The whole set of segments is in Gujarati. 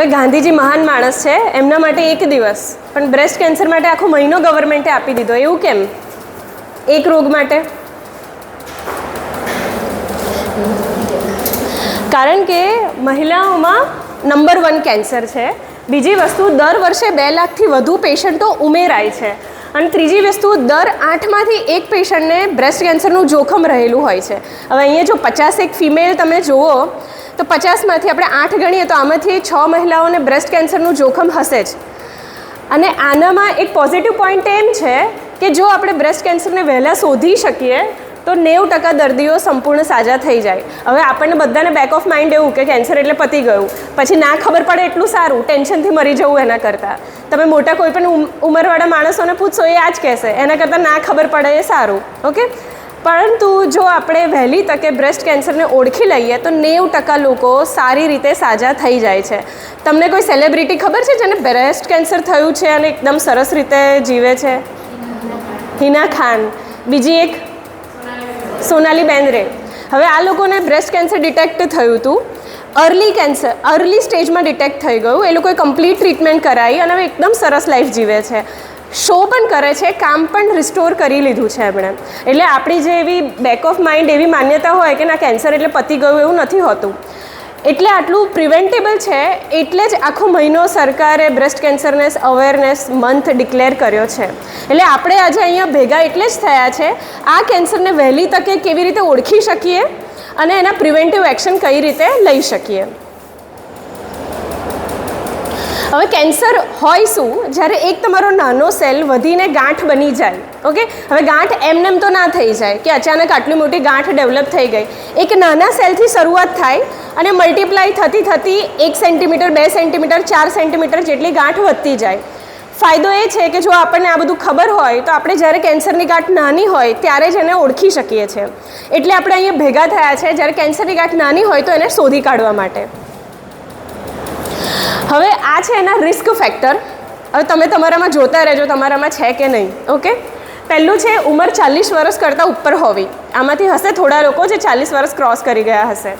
હવે ગાંધીજી મહાન માણસ છે, એમના માટે એક દિવસ. પણ બ્રેસ્ટ કેન્સર માટે આખો મહિનો ગવર્મેન્ટે આપી દીધો. એવું કેમ? એક રોગ માટે. કારણ કે મહિલાઓમાં નંબર વન કેન્સર છે. બીજી વસ્તુ, દર વર્ષે બે લાખથી વધુ પેશન્ટો ઉમેરાય છે. અને ત્રીજી વસ્તુ, દર આઠમાંથી એક પેશન્ટને બ્રેસ્ટ કેન્સરનું જોખમ રહેલું હોય છે. હવે અહીંયા જો પચાસ એક ફિમેલ તમે જુઓ તો પચાસમાંથી આપણે આઠ ગણીએ તો આમાંથી છ મહિલાઓને બ્રેસ્ટ કેન્સરનું જોખમ હશે જ. અને આનામાં એક પોઝિટિવ પોઈન્ટ એમ છે કે જો આપણે બ્રેસ્ટ કેન્સરને વહેલા શોધી શકીએ, તો નેવું ટકા દર્દીઓ સંપૂર્ણ સાજા થઈ જાય. હવે આપણને બધાને બેક ઓફ માઇન્ડ એવું કે કેન્સર એટલે પતી ગયું. પછી ના ખબર પડે એટલું સારું ટેન્શનથી મરી જવું એના કરતાં. તમે મોટા કોઈ પણ ઉમ- ઉંમરવાળા માણસોને પૂછશો એ આ જ કહેશે. એના કરતાં ના ખબર પડે એ સારું. ઓકે પરંતુ જો આપણે વહેલી તકે બ્રેસ્ટ કેન્સરને ઓળખી લઈએ, તો નેવું ટકા લોકો સારી રીતે સાજા થઈ જાય છે. તમને કોઈ સેલિબ્રિટી ખબર છે જેને બ્રેસ્ટ કેન્સર થયું છે અને એકદમ સરસ રીતે જીવે છે? હિના ખાન. બીજી એક? સોનાલી બેન્દ્રે હવે આ લોકોને બ્રેસ્ટ કેન્સર ડિટેક્ટ થયું હતું અર્લી કેન્સર, અર્લી સ્ટેજમાં ડિટેક્ટ થઈ ગયું. એ લોકોએ કમ્પ્લીટ ટ્રીટમેન્ટ કરાવી અને હવે એકદમ સરસ લાઈફ જીવે છે. શો પણ કરે છે, કામ પણ રિસ્ટોર કરી લીધું છે એમણે. એટલે આપણી જે એવી બેક ઓફ માઇન્ડ એવી માન્યતા હોય કે ના કેન્સર એટલે પતી ગયું એવું નથી હોતું. એટલે આટલું પ્રિવેન્ટેબલ છે, એટલે જ આખો મહિનો સરકારે બ્રેસ્ટ કેન્સરનેસ અવેરનેસ મંથ ડિક્લેર કર્યો છે. એટલે આપણે આજે અહીંયા ભેગા એટલે જ થયા છે, આ કેન્સરને વહેલી તકે કેવી રીતે ઓળખી શકીએ અને એના પ્રિવેન્ટિવ એક્શન કઈ રીતે લઈ શકીએ. હવે કેન્સર હોય શું? જ્યારે એક તમારો નાનો સેલ વધીને ગાંઠ બની જાય, ઓકે? હવે ગાંઠ એમનેમ તો ના થઈ જાય કે અચાનક આટલી મોટી ગાંઠ ડેવલપ થઈ ગઈ. એક નાના સેલથી શરૂઆત થાય અને મલ્ટીપ્લાય થતી થતી એક સેન્ટીમીટર, બે સેન્ટીમીટર, ચાર સેન્ટીમીટર જેટલી ગાંઠ વધતી જાય. ફાયદો એ છે કે જો આપણને આ બધું ખબર હોય, તો આપણે જ્યારે કેન્સરની ગાંઠ નાની હોય ત્યારે જ એને ઓળખી શકીએ છીએ. એટલે આપણે અહીંયા ભેગા થયા છે, જ્યારે કેન્સરની ગાંઠ નાની હોય તો એને શોધી કાઢવા માટે. હવે આ છે એના રિસ્ક ફેક્ટર હવે તમે તમારામાં જોતા રહેજો તમારામાં છે કે નહીં ઓકે પહેલું છે ઉંમર ચાલીસ વર્ષ કરતાં ઉપર હોવી. આમાંથી હશે થોડા લોકો જે ચાલીસ વર્ષ ક્રોસ કરી ગયા હશે.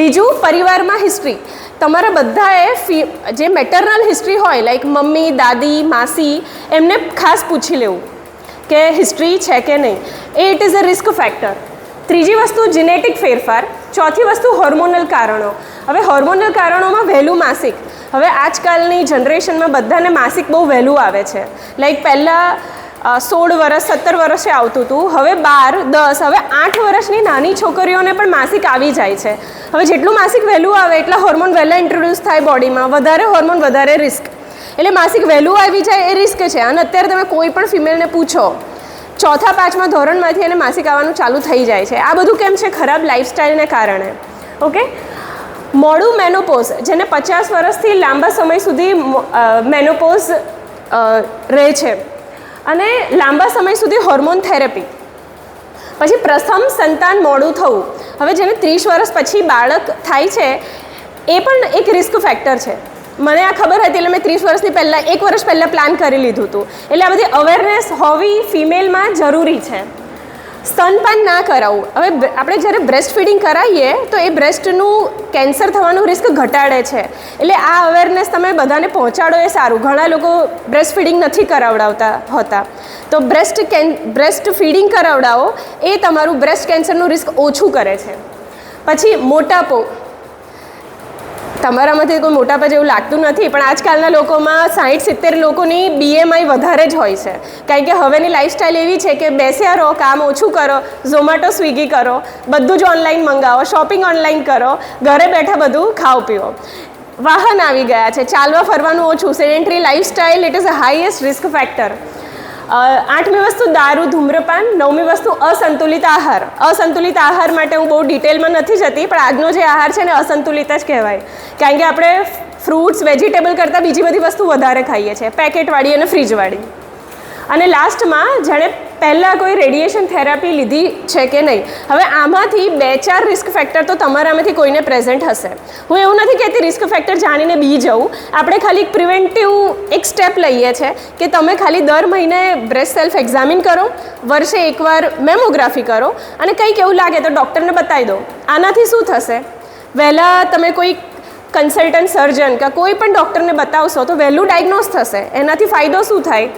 બીજું, પરિવારમાં હિસ્ટ્રી તમારા બધાએ ફી જે મેટર્નલ હિસ્ટ્રી હોય લાઈક મમ્મી, દાદી, માસી, એમને ખાસ પૂછી લેવું કે હિસ્ટ્રી છે કે નહીં. એ it is a risk factor ત્રીજી વસ્તુ જીનેટિક ફેરફાર. ચોથી વસ્તુ હોર્મોનલ કારણો. હવે હોર્મોનલ કારણોમાં વહેલું માસિક. હવે આજકાલની જનરેશનમાં બધાને માસિક બહુ વહેલું આવે છે. લાઈક પહેલાં સોળ વર્ષ સત્તર વર્ષે આવતું હતું હવે બાર, દસ, હવે આઠ વર્ષની નાની છોકરીઓને પણ માસિક આવી જાય છે. હવે જેટલું માસિક વહેલું આવે, એટલા હોર્મોન વહેલા ઇન્ટ્રોડ્યુસ થાય બોડીમાં. વધારે હોર્મોન, વધારે રિસ્ક એટલે માસિક વહેલું આવી જાય એ રિસ્ક છે. અને અત્યારે તમે કોઈ પણ ફિમેલને પૂછો, ચોથા, પાંચમા ધોરણમાંથી એને માસિક આવવાનું ચાલુ થઈ જાય છે. આ બધું કેમ છે? ખરાબ લાઈફસ્ટાઈલને કારણે. ઓકે મોડું મેનોપોઝ જેને પચાસ વર્ષથી લાંબા સમય સુધી મેનોપોઝ રહે છે. અને લાંબા સમય સુધી હોર્મોન થેરેપી પછી પ્રથમ સંતાન મોડું થવું. હવે જેને ત્રીસ વર્ષ પછી બાળક થાય છે, એ પણ એક રિસ્ક ફેક્ટર છે. મને આ ખબર હતી એટલે મેં ત્રીસ વર્ષની પહેલાં, એક વર્ષ પહેલાં પ્લાન કરી લીધું હતું. એટલે આ બધી અવેરનેસ હોવી ફિમેલમાં જરૂરી છે. સ્તનપાન ના કરાવવું હવે આપણે જ્યારે બ્રેસ્ટ ફીડિંગ કરાવીએ તો એ બ્રેસ્ટનું કેન્સર થવાનું રિસ્ક ઘટાડે છે. એટલે આ અવેરનેસ તમે બધાને પહોંચાડો એ સારું. ઘણા લોકો બ્રેસ્ટ ફીડિંગ નથી કરાવડાવતા હોતા. તો બ્રેસ્ટ કેન બ્રેસ્ટ ફીડિંગ કરાવડાવો, એ તમારું બ્રેસ્ટ કેન્સરનું રિસ્ક ઓછું કરે છે. પછી મોટાપો. તમારામાંથી કોઈ મોટાપા જેવું લાગતું નથી, પણ આજકાલના લોકોમાં સાઠ સિત્તેર લોકોની બીએમઆઈ વધારે જ હોય છે. કારણ કે હવેની લાઈફસ્ટાઈલ એવી છે કે બેસ્યા રહો, કામ ઓછું કરો ઝોમેટો સ્વિગી કરો, બધું જ ઓનલાઈન મંગાવો શોપિંગ ઓનલાઈન કરો, ઘરે બેઠા બધું ખાઓ, પીઓ. વાહન આવી ગયા છે, ચાલવા, ફરવાનું ઓછું sedentary lifestyle it is a highest risk factor આઠમી વસ્તુ દારૂ, ધૂમ્રપાન. નવમી વસ્તુ અસંતુલિત આહાર. અસંતુલિત આહાર માટે હું બહુ ડિટેલમાં નથી જતી, પણ આજનો જે આહાર છે ને અસંતુલિત જ કહેવાય. કારણ કે આપણે ફ્રૂટ્સ, વેજીટેબલ કરતાં બીજી બધી વસ્તુ વધારે ખાઈએ છીએ. પેકેટવાળી અને ફ્રીજવાળી. અને લાસ્ટમાં જેણે પહેલાં કોઈ રેડિયેશન થેરાપી લીધી છે કે નહીં? હવે આમાંથી બે ચાર રિસ્ક ફેક્ટર તો તમારામાંથી કોઈને પ્રેઝન્ટ હશે. હું એવું નથી કહેતી રિસ્ક ફેક્ટર જાણીને બી જવું. આપણે ખાલી પ્રિવેન્ટિવ એક સ્ટેપ લઈએ છીએ કે તમે ખાલી દર મહિને બ્રેસ્ટ સેલ્ફ એક્ઝામિન કરો, વર્ષે એકવાર મેમોગ્રાફી કરો અને કંઈક એવું લાગે તો ડૉક્ટરને બતાવી દો. આનાથી શું થશે? વહેલા તમે કોઈ કન્સલ્ટન્ટ સર્જન કે કોઈ પણ ડૉક્ટરને બતાવશો તો વહેલું ડાયગ્નોઝ થશે. એનાથી ફાયદો શું થાય?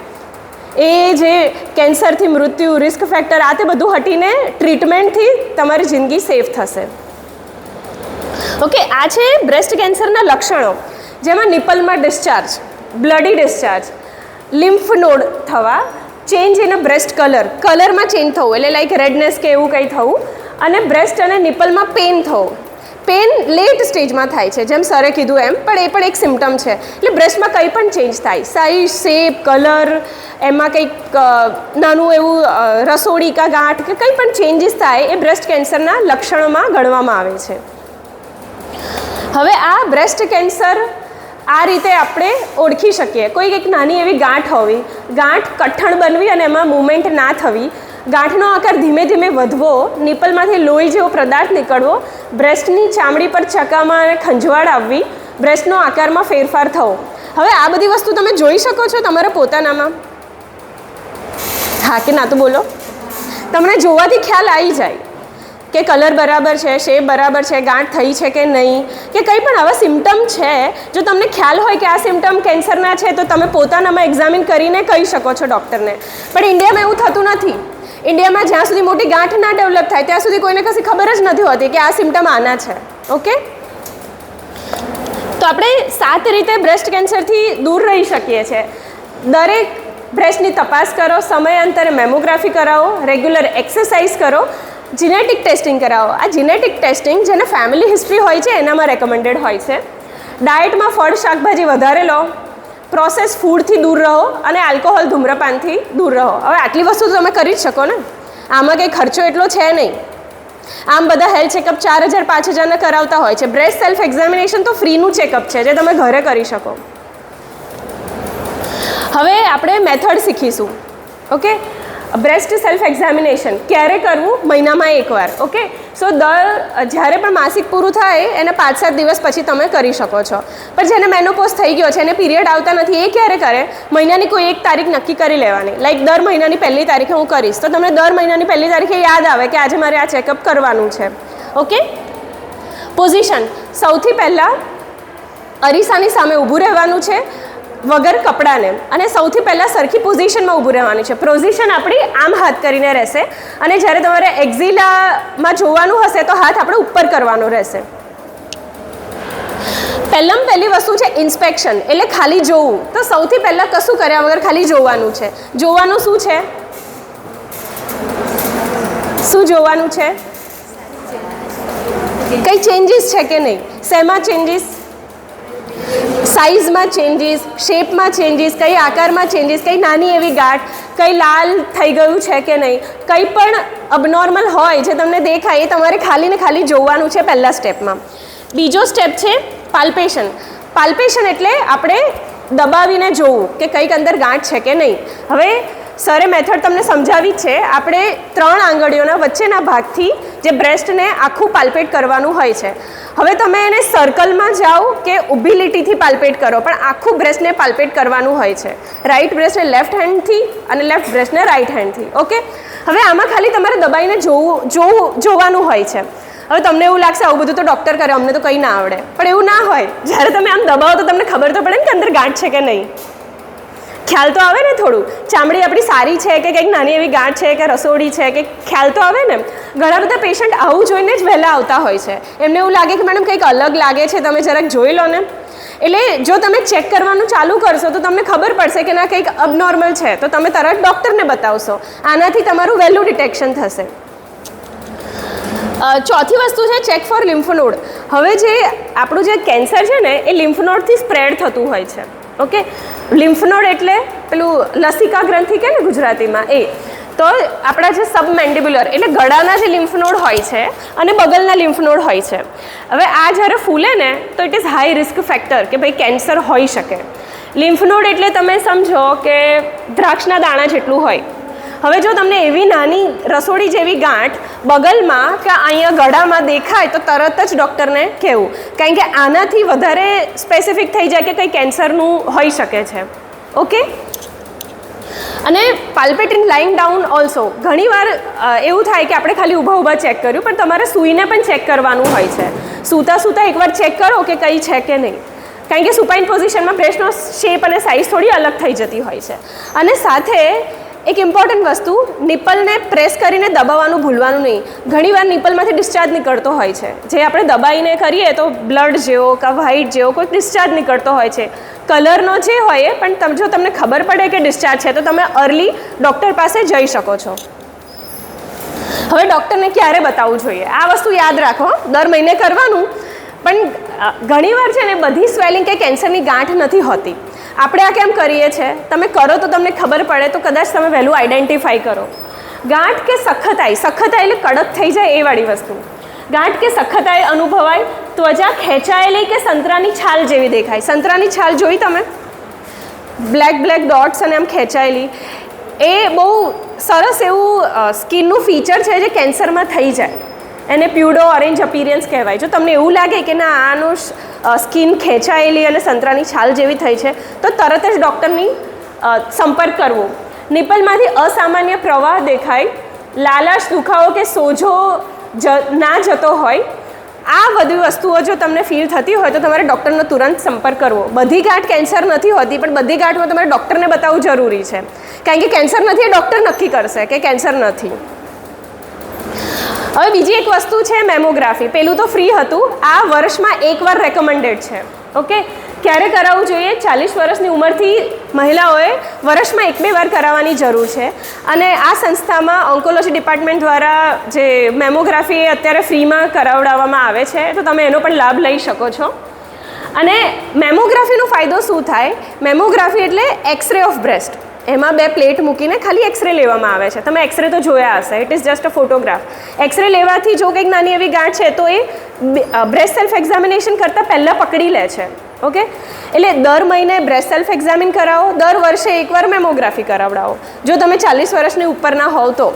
એ જે કેન્સરથી મૃત્યુ રિસ્ક ફેક્ટર આ તે બધું હટીને ટ્રીટમેન્ટથી તમારી જિંદગી સેફ થશે. ઓકે આ છે બ્રેસ્ટ કેન્સરના લક્ષણો. જેમાં નિપલમાં discharge bloody discharge lymph node થવા change in a breast colour કલરમાં ચેન્જ થવું, એટલે લાઈક રેડનેસ કે એવું કંઈ થવું, અને બ્રેસ્ટ અને નિપલમાં પેન થવું. પેન લેટ સ્ટેજમાં થાય છે, જેમ સરે કીધું એમ, પણ એ પણ એક સિમ્ટમ છે. એટલે બ્રશમાં કંઈ પણ ચેન્જ થાય સાઇઝ શેપ કલર એમાં કંઈક નાનું એવું રસોડી કા ગાંઠ કે કંઈ પણ ચેન્જીસ થાય, એ બ્રેસ્ટ કેન્સરના લક્ષણોમાં ગણવામાં આવે છે. હવે આ બ્રેસ્ટ કેન્સર આ રીતે આપણે ઓળખી શકીએ. કોઈ એક નાની એવી ગાંઠ હોવી, ગાંઠ કઠણ બનવી અને એમાં મૂવમેન્ટ ના થવી ગાંઠનો આકાર ધીમે ધીમે વધવો, નિપલમાંથી લોહી જેવો પદાર્થ નીકળવો, બ્રેસ્ટની ચામડી પર ચકામાં ખંજવાળ આવવી, બ્રેસ્ટનો આકારમાં ફેરફાર થવો. હવે આ બધી વસ્તુ તમે જોઈ શકો છો તમારા પોતાનામાં. હા કે ના, તો બોલો. તમને જોવાથી ખ્યાલ આવી જાય કે કલર બરાબર છે, શેપ બરાબર છે, ગાંઠ થઈ છે કે નહીં, કે કંઈ પણ આવા સિમ્ટમ છે. જો તમને ખ્યાલ હોય કે આ સિમ્ટમ કેન્સરના છે, તો તમે પોતાનામાં એક્ઝામિન કરીને કહી શકો છો ડૉક્ટરને. પણ ઇન્ડિયામાં એવું થતું નથી. ઇન્ડિયામાં જ્યાં સુધી મોટી ગાંઠ ના ડેવલપ થાય, ત્યાં સુધી કોઈને કશી ખબર જ નથી હોતી કે આ સિમ્ટમ આના છે. ઓકે તો આપણે સાત રીતે બ્રેસ્ટ કેન્સરથી દૂર રહી શકીએ છીએ. દરેક બ્રેસ્ટની તપાસ કરો સમયાંતરે મેમોગ્રાફી કરાવો રેગ્યુલર એક્સરસાઇઝ કરો જીનેટિક ટેસ્ટિંગ કરાવો. આ જીનેટિક ટેસ્ટિંગ જેને ફેમિલી હિસ્ટ્રી હોય છે, એનામાં રેકમેન્ડેડ હોય છે. ડાયટમાં ફળ, શાકભાજી વધારે લો. પ્રોસેસ ફૂડથી દૂર રહો અને આલ્કોહોલ ધૂમ્રપાનથી દૂર રહો. હવે આટલી વસ્તુ તો તમે કરી જ શકો ને. આમાં કંઈ ખર્ચો એટલો છે નહીં. આમ બધા હેલ્થ ચેકઅપ ચાર હજાર, પાંચ હજારના કરાવતા હોય છે. બ્રેસ્ટ સેલ્ફ એક્ઝામિનેશન તો ફ્રીનું ચેકઅપ છે, જે તમે ઘરે કરી શકો. હવે આપણે મેથડ શીખીશું. ઓકે? Breast self examination. ક્યારે કરવું? મહિનામાં એકવાર. ઓકે? સો દર, જ્યારે પણ માસિક પૂરું થાય, એને પાંચ સાત દિવસ પછી તમે કરી શકો છો. પણ જેને મેનોપોઝ થઈ ગયો છે, એને પીરિયડ આવતા નથી, એ ક્યારે કરે? મહિનાની કોઈ એક તારીખ નક્કી કરી લેવાની. લાઈક દર મહિનાની પહેલી તારીખે હું કરીશ. તો તમને દર મહિનાની પહેલી તારીખે યાદ આવે કે આજે મારે આ ચેકઅપ કરવાનું છે. ઓકે પોઝિશન સૌથી પહેલાં અરીસાની સામે ઊભું રહેવાનું છે. વગર કપડાને અને સૌથી પહેલાં સરખી પોઝિશનમાં ઊભું રહેવાનું છે. પોઝિશન આપણી આમ હાથ કરીને રહેશે. અને જ્યારે તમારે એક્ઝિલામાં જોવાનું હશે તો હાથ આપણે ઉપર કરવાનો રહેશે. પહેલાં પહેલી વસ્તુ છે ઇન્સ્પેક્શન એટલે ખાલી જોવું. તો સૌથી પહેલાં કશું કર્યા વગર ખાલી જોવાનું છે. જોવાનું શું છે? શું જોવાનું છે? કઈ ચેન્જીસ છે કે નહીં? શેમાં ચેન્જીસ સાઇઝમાં ચેન્જીસ શેપમાં ચેન્જીસ કઈ આકારમાં ચેન્જીસ કઈ નાની એવી ગાંઠ, કઈ લાલ થઈ ગયું છે કે નહીં, કંઈ પણ અબનોર્મલ હોય જે તમને દેખાય એ તમારે ખાલી ને ખાલી જોવાનું છે પહેલા સ્ટેપમાં બીજો સ્ટેપ છે પાલ્પેશન પાલ્પેશન એટલે આપણે દબાવીને જોવું કે કંઈક અંદર ગાંઠ છે કે નહીં. હવે સરે મેથડ તમને સમજાવી છે, આપણે ત્રણ આંગળીઓના વચ્ચેના ભાગથી જે બ્રેસ્ટને આખું પાલ્પેટ કરવાનું હોય છે. હવે તમે એને સર્કલમાં જાઓ કે ઊભી લીટીથી પાલ્પેટ કરો, પણ આખું બ્રેસ્ટને પાલ્પેટ કરવાનું હોય છે. રાઈટ બ્રેસ્ટને લેફ્ટ હેન્ડથી અને લેફ્ટ બ્રેસ્ટને રાઈટ હેન્ડથી ઓકે હવે આમાં ખાલી તમારે દબાઈને જોવું જોવું, જોવાનું હોય છે. હવે તમને એવું લાગશે, આવું બધું તો ડૉક્ટર કરે, અમને તો કંઈ ના આવડે. પણ એવું ના હોય. જ્યારે તમે આમ દબાવો તો તમને ખબર તો પડે ને કે અંદર ગાંઠ છે કે નહીં. ખ્યાલ તો આવે ને થોડું? ચામડી આપણી સારી છે કે કંઈક નાની એવી ગાંઠ છે કે રસોડી છે કે ખ્યાલ તો આવે ને ઘણા બધા પેશન્ટ આવું જોઈને જ વહેલા આવતા હોય છે. એમને એવું લાગે કે મેડમ, કંઈક અલગ લાગે છે, તમે જરાક જોઈ લો ને. એટલે જો તમે ચેક કરવાનું ચાલુ કરશો, તો તમને ખબર પડશે કે ના, કંઈક અબનોર્મલ છે. તો તમે તરત ડૉક્ટરને બતાવશો. આનાથી તમારું વહેલું ડિટેક્શન થશે. ચોથી વસ્તુ છે ચેક ફોર લિમ્ફનોડ હવે જે આપણું જે કેન્સર છે ને, એ લિમ્ફનોડથી સ્પ્રેડ થતું હોય છે. ઓકે? લિમ્ફનોડ એટલે પેલું લસિકા ગ્રંથિ કે ને ગુજરાતીમાં? એ. તો આપણા જે સબમેન્ડિબ્યુલર એટલે ગળાના જે લિમ્ફનોડ હોય છે અને બગલના લિમ્ફનોડ હોય છે. હવે આ જ્યારે ફૂલે ને, તો it is high risk factor કે ભાઈ કેન્સર હોઈ શકે. લિમ્ફનોડ એટલે તમે સમજો કે દ્રાક્ષના દાણા જેટલું હોય. હવે જો તમને એવી નાની રસોડી જેવી ગાંઠ બગલમાં કે અહીંયા ગળામાં દેખાય, તો તરત જ ડૉક્ટરને કહેવું. કારણ કે આનાથી વધારે સ્પેસિફિક થઈ જાય કે કંઈ કેન્સરનું હોઈ શકે છે. ઓકે અને પાલ્પેટિંગ લાઇંગ ડાઉન ઓલ્સો ઘણીવાર એવું થાય કે આપણે ખાલી ઊભા ઊભા ચેક કર્યું, પણ તમારે સૂઈને પણ ચેક કરવાનું હોય છે. સૂતા સૂતા એકવાર ચેક કરો કે કઈ છે કે નહીં. કારણ કે સુપાઇન પોઝિશનમાં બ્રેસ્ટનો શેપ અને સાઇઝ થોડી અલગ થઈ જતી હોય છે. અને સાથે એક ઇમ્પોર્ટન્ટ વસ્તુ નિપલને પ્રેસ કરીને દબાવવાનું ભૂલવાનું નહીં. ઘણીવાર નિપલમાંથી ડિસ્ચાર્જ નીકળતો હોય છે. જે આપણે દબાઈને કરીએ તો બ્લડ જેવો કે વ્હાઇટ જેવો કોઈ ડિસ્ચાર્જ નીકળતો હોય છે. કલરનો જે હોય પણ તમ જો તમને ખબર પડે કે ડિસ્ચાર્જ છે, તો તમે અર્લી ડૉક્ટર પાસે જઈ શકો છો. હવે ડૉક્ટરને ક્યારે બતાવવું જોઈએ? આ વસ્તુ યાદ રાખો દર મહિને કરવાનું. પણ ઘણીવાર છે ને બધી સ્વેલિંગ કે કેન્સરની ગાંઠ નથી હોતી. આપણે આ કેમ કરીએ છીએ તમે કરો તો તમને ખબર પડે, તો કદાચ તમે વહેલું આઈડેન્ટિફાઈ કરો. ગાંઠ કે સખતાઈ? સખતાઈ એટલે કડક થઈ જાય એ વાળી વસ્તુ. ગાંઠ કે સખતાઈ અનુભવાય, ત્વચા ખેંચાયેલી કે સંતરાની છાલ જેવી દેખાય. સંતરાની છાલ જોઈ તમે? બ્લેક બ્લેક ડોટ્સ અને આમ ખેંચાયેલી. એ બહુ સરસ એવું સ્કિનનું ફીચર છે જે કેન્સરમાં થઈ જાય. એને પ્યુડો ઓરેન્જ અપીરિયન્સ કહેવાય જો તમને એવું લાગે કે ના, આનું સ્કિન ખેંચાયેલી અને સંતરાની છાલ જેવી થઈ છે, તો તરત જ ડૉક્ટરની સંપર્ક કરવો. નિપલમાંથી અસામાન્ય પ્રવાહ દેખાય. લાલાશ દુખાવો કે સોજો જ, ના જતો હોય. આ બધી વસ્તુઓ જો તમને ફીલ થતી હોય, તો તમારે ડૉક્ટરનો તુરંત સંપર્ક કરવો. બધી ગાંઠ કેન્સર નથી હોતી, પણ બધી ગાંઠમાં તમારે ડૉક્ટરને બતાવવું જરૂરી છે. કારણ કે કેન્સર નથી એ ડૉક્ટર નક્કી કરશે કે કેન્સર નથી. હવે બીજી એક વસ્તુ છે મેમોગ્રાફી. પેલું તો ફ્રી હતું. આ વર્ષમાં એકવાર રેકમેન્ડેડ છે. ઓકે ક્યારે કરાવવું જોઈએ? ચાલીસ વર્ષની ઉંમરથી મહિલાઓએ વર્ષમાં એક બે વાર કરાવવાની જરૂર છે. અને આ સંસ્થામાં ઓન્કોલોજી ડિપાર્ટમેન્ટ દ્વારા જે મેમોગ્રાફી અત્યારે ફ્રીમાં કરાવડાવવામાં આવે છે, તો તમે એનો પણ લાભ લઈ શકો છો. અને મેમોગ્રાફીનો ફાયદો શું થાય? મેમોગ્રાફી એટલે એક્સરે ઓફ બ્રેસ્ટ એમાં બે પ્લેટ મૂકીને ખાલી એક્સરે લેવામાં આવે છે. તમે એક્સરે તો જોયા હશે. It is just a photograph X-ray લેવાથી જો કંઈક નાની એવી ગાંઠ છે, તો એ બ્રેસ્ટ સેલ્ફ એક્ઝામિનેશન કરતાં પહેલાં પકડી લે છે. ઓકે એટલે દર મહિને બ્રેસ્ટ સેલ્ફ એક્ઝામિન કરાવો. દર વર્ષે એકવાર મેમોગ્રાફી કરાવડાવો. જો તમે ચાલીસ વર્ષની ઉપરના હોવ તો.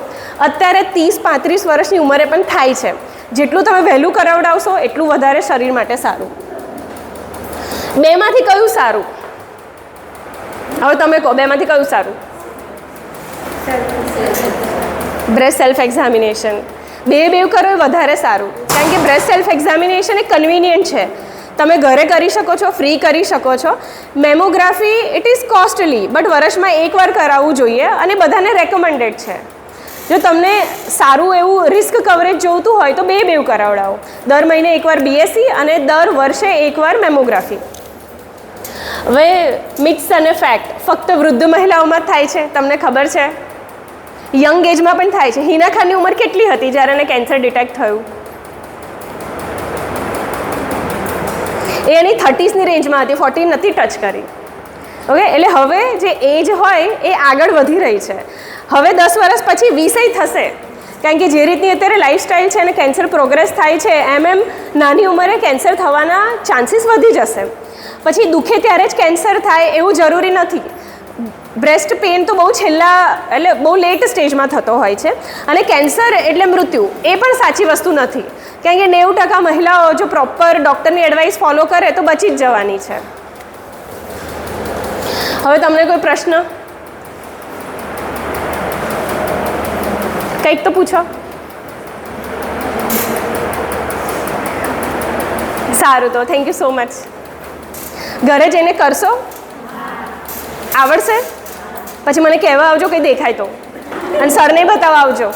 અત્યારે ત્રીસ, પાંત્રીસ વર્ષની ઉંમરે પણ થાય છે. જેટલું તમે વહેલું કરાવડાવશો, એટલું વધારે શરીર માટે સારું. બેમાંથી કયું સારું? હવે તમે કહો, બેમાંથી કયું સારું? બ્રેસ્ટ સેલ્ફ એક્ઝામિનેશન બે બે કરો એ વધારે સારું. કારણ કે બ્રેસ્ટ સેલ્ફ એક્ઝામિનેશન એ કન્વિનિયન્ટ છે. તમે ઘરે કરી શકો છો ફ્રી કરી શકો છો. Mammography it is costly but વર્ષમાં એકવાર કરાવવું જોઈએ અને બધાને રેકમેન્ડેડ છે. જો તમને સારું એવું રિસ્ક કવરેજ જોઈતું હોય તો બે બેવ કરાવડાવો. દર મહિને એકવાર બીએસસી અને દર વર્ષે એકવાર મેમોગ્રાફી હવે મિક્સ અને ફેક્ટ. ફક્ત વૃદ્ધ મહિલાઓમાં જ થાય છે. તમને ખબર છે? યંગ એજમાં પણ થાય છે. હિના ખાનની ઉંમર કેટલી હતી જ્યારે એને કેન્સર ડિટેક્ટ થયું? એ એની થર્ટીસની રેન્જમાં હતી. ફોર્ટી નથી ટચ કરી. ઓકે એટલે હવે જે એજ હોય, એ આગળ વધી રહી છે. હવે દસ વર્ષ પછી વીસેય થશે. કારણ કે જે રીતની અત્યારે લાઈફસ્ટાઈલ છે અને કેન્સર પ્રોગ્રેસ થાય છે, એમ એમ નાની ઉંમરે કેન્સર થવાના ચાન્સીસ વધી જશે. પછી દુખે ત્યારે જ કેન્સર થાય એવું જરૂરી નથી. બ્રેસ્ટ પેઇન તો બહુ છેલ્લા, એટલે બહુ લેટ સ્ટેજમાં થતો હોય છે. અને કેન્સર એટલે મૃત્યુ, એ પણ સાચી વસ્તુ નથી. કારણ કે નેવું ટકા મહિલાઓ જો પ્રોપર ડૉક્ટરની એડવાઇસ ફોલો કરે તો બચી જ જવાની છે. હવે તમને કોઈ પ્રશ્ન? કંઈક તો પૂછો. સારું તો થેન્ક યુ સો મચ ઘરે જઈને કરશો? આવડશે? પછી મને કહેવા આવજો કંઈ દેખાય તો. અને સરને બતાવવા આવજો.